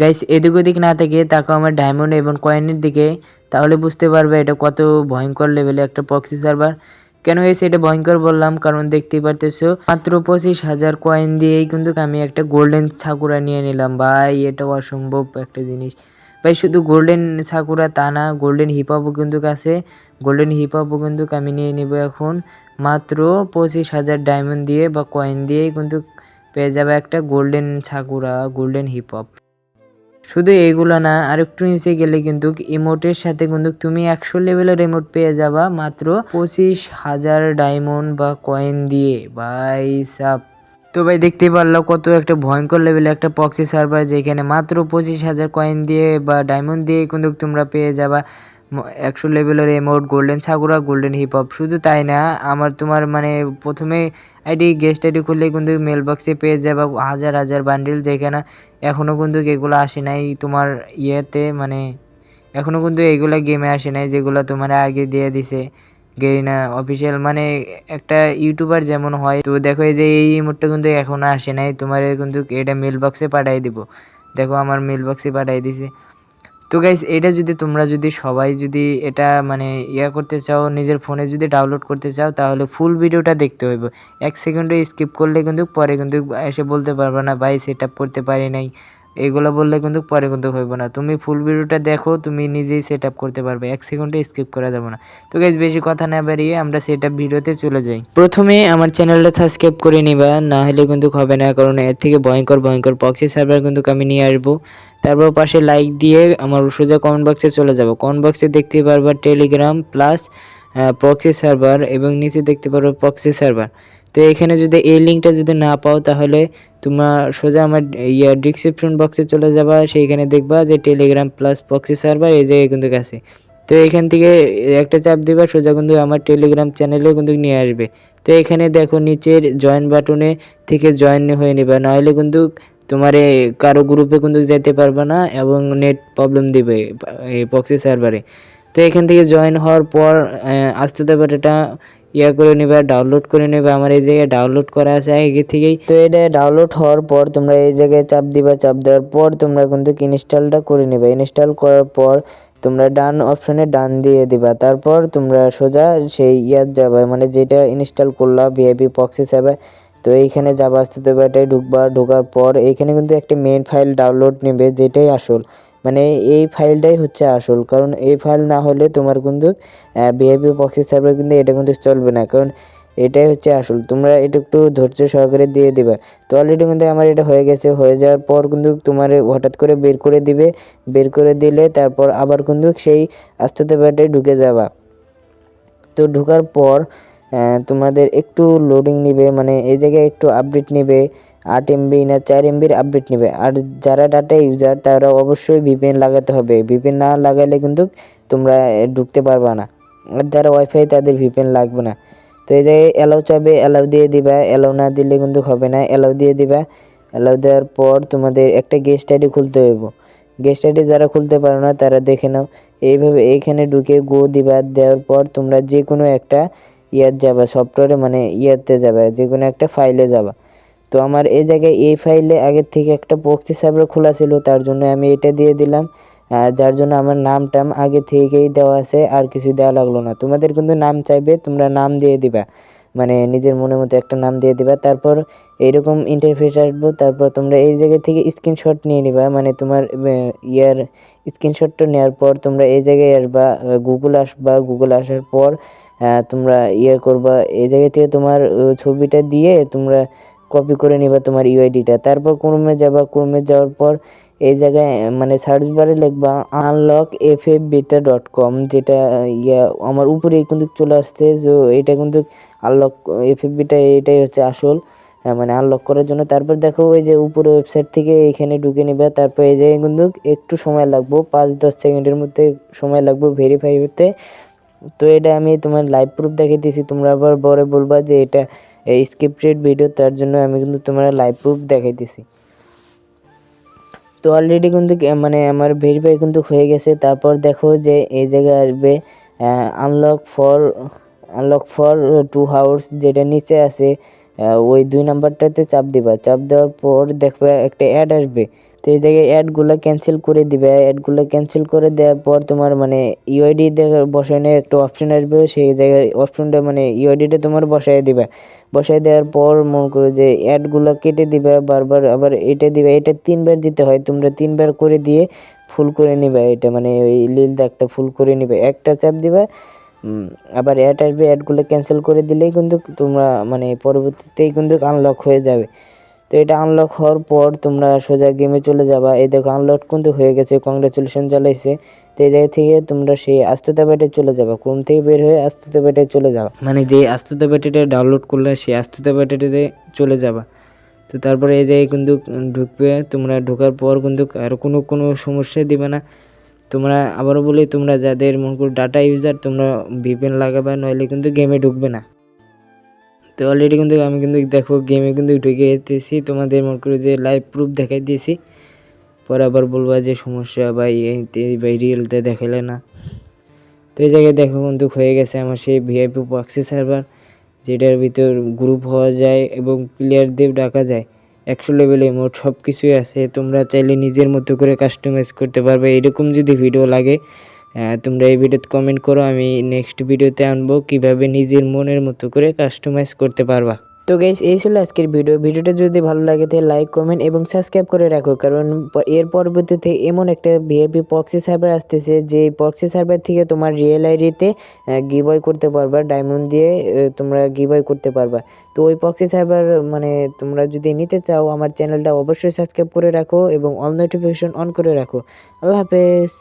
Guys এদিক ওদিক না থেকে তাকে আমার ডায়মন্ড এবং কয়েনের দিকে, তাহলে বুঝতে পারবে এটা কত ভয়ঙ্কর লেভেলে একটা পক্সি সার্ভার কেন এসে এটা ভয়ঙ্কর বললাম? কারণ দেখতেই পারতেছো, মাত্র পঁচিশ হাজার কয়েন দিয়েই কিন্তু আমি একটা গোল্ডেন ছাকুরা নিয়ে নিলাম। ভাই, এটা অসম্ভব একটা জিনিস। ভাই, শুধু গোল্ডেন সাকুরা তা না গোল্ডেন হিপহপও কিন্তু আছে। গোল্ডেন হিপহপও কিন্তু আমি নিয়ে নিব এখন। মাত্র পঁচিশ হাজার ডায়মন্ড দিয়ে বা কয়েন দিয়েই কিন্তু পেয়ে যাবে একটা গোল্ডেন ছাকুরা গোল্ডেন হিপহপ শুধু এগুলো না আর একটু নিচে গেলে কিন্তু ইমোটের সাথে কিন্তু তুমি একশো লেভেলের ইমোট পেয়ে যাবা মাত্র পঁচিশ হাজার ডায়মন্ড বা কয়েন দিয়ে। বাই সাপ তো ভাই দেখতেই পারল কত একটা ভয়ঙ্কর লেভেলে একটা পক্সি সার্ভার যেখানে মাত্র পঁচিশ হাজার কয়েন দিয়ে বা ডায়মন্ড দিয়ে কিন্তু তোমরা পেয়ে যাবা। একশো লেভেলের এমোট গোল্ডেন ছাগুরা গোল্ডেন হিপ হপ শুধু তাই না, আমার তোমার মানে প্রথমে আইডি গেস্ট আইডি খুললে কিন্তু মেল বক্সে পেয়ে যাবা হাজার হাজার বান্ডিল যেখানে এখনও কিন্তু এগুলো আসে নাই তোমার ইয়েতে মানে এখনও কিন্তু এগুলো গেমে আসে নাই যেগুলো তোমার আগে দিয়ে দিছে গেরিনা অফিসিয়াল মানে একটা ইউটিউবার যেমন হয়, তো দেখো এই যে এই ইমোটটা কিন্তু এখনও আসে নাই, তোমার কিন্তু এটা মেল বক্সে পাঠাই দিব। দেখো আমার মেল বক্সে পাঠাই দিছে। তো গাইস এটা যদি তোমরা যদি সবাই যদি এটা মানে ইয়া করতে চাও, নিজের ফোনে যদি ডাউনলোড করতে চাও, তাহলে ফুল ভিডিওটা দেখতে হইব। এক সেকেন্ডে স্কিপ করলে কিন্তু পরে কিন্তু এসে বলতে পারবে না, ভাই সেট করতে পারি নাই। এগুলো বললে কিন্তু পরে কিন্তু হইব না। তুমি ফুল ভিডিওটা দেখো, তুমি নিজেই সেট করতে পারবে। এক সেকেন্ডে স্কিপ করা যাবে না। তো গাইজ বেশি কথা না বেরিয়ে আমরা সেট ভিডিওতে চলে যাই। প্রথমে আমার চ্যানেলটা সাবস্ক্রাইব করে নিবা, না হলে কিন্তু হবে না, কারণ এর থেকে ভয়ঙ্কর ভয়ঙ্কর পক্সি সার্ভার কিন্তু আমি নিয়ে আসব। তারপর পাশে লাইক দিয়ে আমার সোজা কমেন্ট বক্সে চলে যাব। কমেন্ট বক্সে দেখতে পারবা টেলিগ্রাম প্লাস প্রক্সি সার্ভার এবং নিচে দেখতে পারব প্রক্সি সার্ভার তো এখানে যদি এই লিঙ্কটা যদি না পাও তাহলে তোমার সোজা আমার ইয়া ডিসক্রিপশন বক্সে চলে যাবা। সেইখানে দেখবা যে টেলিগ্রাম প্লাস প্রক্সি সার্ভার এই জায়গায় কিন্তু আছে তো এখান থেকে একটা চাপ দিবা, সোজা কিন্তু আমার টেলিগ্রাম চ্যানেলেও কিন্তু নিয়ে আসবে। তো এখানে দেখো নিচের জয়েন বাটনে থেকে জয়েন হয়ে নেবা। নাহলে কিন্তু তোমার কারও গ্রুপে কিন্তু যেতে পারবে না এবং নেট প্রবলেম দিবে এই পক্সি সার্ভারে তো এখান থেকে জয়েন হওয়ার পর আস্তে দেবে এটা ইয়া করে নেবে ডাউনলোড করে নেবে। আমার এই জায়গায় ডাউনলোড করা আছে আগে থেকেই। তো এটা ডাউনলোড হওয়ার পর তোমরা এই জায়গায় চাপ দিবা, চাপ দেওয়ার পর তোমরা কিন্তু ইনস্টলটা করে নেবে। ইনস্টল করার পর তোমরা ডান অপশনে ডান দিয়ে দিবা। তারপর তোমরা সোজা সেই ইয়ার যাবে। মানে যেটা ইনস্টল করলা ভিআইপি পক্সি সার্ভার তো এইখানে দেবে এটাই ঢুকবা, ঢোকার পর এইখানে কিন্তু একটা মেন ফাইল ডাউনলোড নেবে, যেটাই আসল। মানে এই ফাইলটাই হচ্ছে আসল, কারণ এই ফাইল না হলে তোমার কিন্তু বিহেভিয়ার প্রক্সি সার্ভার কিন্তু এটা কিন্তু চলবে না, কারণ এটাই হচ্ছে আসল। তোমরা এটা একটু ধৈর্য সহকারে দিয়ে দিবে। তো অলরেডি কিন্তু আমার এটা হয়ে গেছে, হয়ে যাওয়ার পর কিন্তু তোমার হঠাৎ করে বের করে দিবে, বের করে দিলে তারপর আবার কিন্তু সেই আস্তে আস্তে ঢুকে যাবা। তো ঢোকার পর তোমাদের একটু লোডিং নিবে মানে এই জায়গায় একটু আপডেট নেবে, আট এমবি না চার এমবির আপডেট নেবে। আর যারা ডাটা ইউজার তারা অবশ্যই ভিপিএন লাগাতে হবে। ভিপিএন না লাগালে কিন্তু তোমরা ঢুকতে পারবা না। আর যারা ওয়াইফাই তাদের ভিপিএন লাগবে না। তো এই জায়গায় অ্যালাউ চাবে অ্যালাউ দিয়ে দিবা। অ্যালাউ না দিলে কিন্তু হবে না। অ্যালাউ দিয়ে দিবা। অ্যালাউ দেওয়ার পর তোমাদের একটা গেস্ট আইডি খুলতে হইব। গেস্ট আইডি যারা খুলতে পারো না, তারা দেখে নাও। এইভাবে এইখানে ঢুকে গো দিবা। দেওয়ার পর তোমরা যে কোনো একটা ইয়ার যাবা সফটওয়্যারে মানে ইয়াতে যাবে যে কোনো একটা ফাইলে যাবা। তো আমার এই জায়গায় এই ফাইলে আগের থেকে একটা প্রক্সি সার্ভার খোলা ছিল, তার জন্য আমি এটা দিয়ে দিলাম। যার জন্য আমার নাম টাম আগে থেকেই দেওয়া আছে, আর কিছু দেওয়া লাগল না। তোমাদের কিন্তু নাম চাইবে, তোমরা নাম দিয়ে দিবা। মানে নিজের মনের মতো একটা নাম দিয়ে দিবা। তারপর এইরকম ইন্টারফেস আসব, তারপর তোমরা এই জায়গা থেকে স্ক্রিনশট নিয়ে নিবা। মানে তোমার ইয়ার স্ক্রিনশটটা নেওয়ার পর তোমরা এই জায়গায় আসবা গুগল আসবা গুগল আসার পর তোমরা ইয়ে করবা, এই জায়গা থেকে তোমার ছবিটা দিয়ে তোমরা কপি করে নিবা তোমার ইউআইডিটা তারপর ক্রোমে যাবা ক্রোমে যাওয়ার পর এই জায়গায় মানে সার্চ বারে লিখবা unlock F F dot com যেটা ইয়া, আমার উপরে কিন্তু চলে আসছে। যে এটা কিন্তু আনলক এফ এফ এটাই হচ্ছে আসল মানে আনলক করার জন্য। তারপর দেখো ওই যে উপরে ওয়েবসাইট থেকে এখানে ঢুকে নিবা। তারপর এই জায়গায় কিন্তু একটু সময় লাগবো, পাঁচ দশ সেকেন্ডের মধ্যে সময় লাগবে ভেরিফাই হতে। তো এটা আমি তোমার লাইভ প্রুফ দেখিয়ে দিয়েছি। তোমরা আবার পরে বলবা যে এটা স্ক্রিপ্টেড ভিডিও তার জন্য আমি কিন্তু তোমরা লাইভ প্রুফ দেখাইতেছি তো অলরেডি কিন্তু মানে আমার ভেরিফাই কিন্তু হয়ে গেছে। তারপর দেখো যে এই জায়গায় আসবে unlock for unlock for two house যেটা নিচে আছে ওই দুই নাম্বারটাতে চাপ দিবা। চাপ দেওয়ার পর দেখবে একটা অ্যাড আসবে। তো এই জায়গায় অ্যাডগুলো ক্যান্সেল করে দিবে। অ্যাডগুলো ক্যান্সেল করে দেওয়ার পর তোমার মানে ইউআইডি বসানো একটা অপশন আসবে। সেই জায়গায় অপশনটা মানে ইউআইডিটা তোমার বসায় দিবে। বসায় দেওয়ার পর মনে করো যে অ্যাডগুলো কেটে দিবে, বারবার আবার এটা দিবে। এটা তিনবার দিতে হয়। তোমরা তিনবার করে দিয়ে ফুল করে নিবে এটা। মানে ওই লীল দাগটা ফুল করে নিবে। একটা চাপ দিবে আবার অ্যাড আসবে। অ্যাডগুলো ক্যান্সেল করে দিলেই কিন্তু তোমরা মানে পরবর্তীতেই কিন্তু আনলক হয়ে যাবে। তো এটা আনলক হওয়ার পর তোমরা সোজা গেমে চলে যাবা। এই দেখো আনলক কিন্তু হয়ে গেছে কংগ্রেচুলেশন চালাইছে তো এই জায়গা থেকে তোমরা সেই আস্তুতা ব্যাটে চলে যাবা ক্রোম থেকে বের হয়ে আস্তুতা ব্যাটে চলে যাবা। মানে যে আস্তুতা ব্যাটেটা ডাউনলোড করলে সেই আস্তুতা ব্যাটেটাতে চলে যাবা। তো তারপরে এই জায়গায় কিন্তু ঢুকবে, তোমরা ঢোকার পর কিন্তু আর কোনো কোনো সমস্যা দিবে না। তোমরা আবারও বলি, তোমরা যাদের মনে করো ডাটা ইউজার তোমরা ভিপিএন লাগাবে, নইলে কিন্তু গেমে ঢুকবে না। তো অলরেডি কিন্তু আমি কিন্তু দেখো গেমে কিন্তু ঢুকে যেতেছি তোমাদের মনে করো যে লাইভ প্রুফ দেখাই দিয়েছি। পরে আবার বলবা যে সমস্যা বা এই রিয়েলতে দেখালে না। তো এই জায়গায় দেখো কিন্তু হয়ে গেছে আমার সেই ভিআইপি প্রক্সি সার্ভার যেটার ভিতর গ্রুপ হওয়া যায় এবং প্লেয়ারদের ডাকা যায়। একশো লেভেলে মোট সব কিছুই আছে। তোমরা চাইলে নিজের মতো করে কাস্টমাইজ করতে পারবে। এরকম যদি ভিডিও লাগে তোমরা এই ভিডিওতে কমেন্ট করো, আমি নেক্সট ভিডিওতে আনব কীভাবে নিজের মনের মতো করে কাস্টমাইজ করতে পারবা। তো গাইস এই ছিল আজকের ভিডিও ভিডিওটা যদি ভালো লাগে, তাহলে লাইক কমেন্ট এবং সাবস্ক্রাইব করে রাখো, কারণ এর পরবর্তীতে এমন একটা ভিআইপি পক্সি সার্ভার আসতেছে যে পক্সি সার্ভার থেকে তোমার রিয়েল আইডিতে গিবয় করতে পারবা ডায়মন্ড দিয়ে তোমরা গিবয় করতে পারবা। তো ওই পক্সি সার্ভার মানে তোমরা যদি নিতে চাও, আমার চ্যানেলটা অবশ্যই সাবস্ক্রাইব করে রাখো এবং অল নোটিফিকেশন অন করে রাখো। আল্লাহ হাফেজ।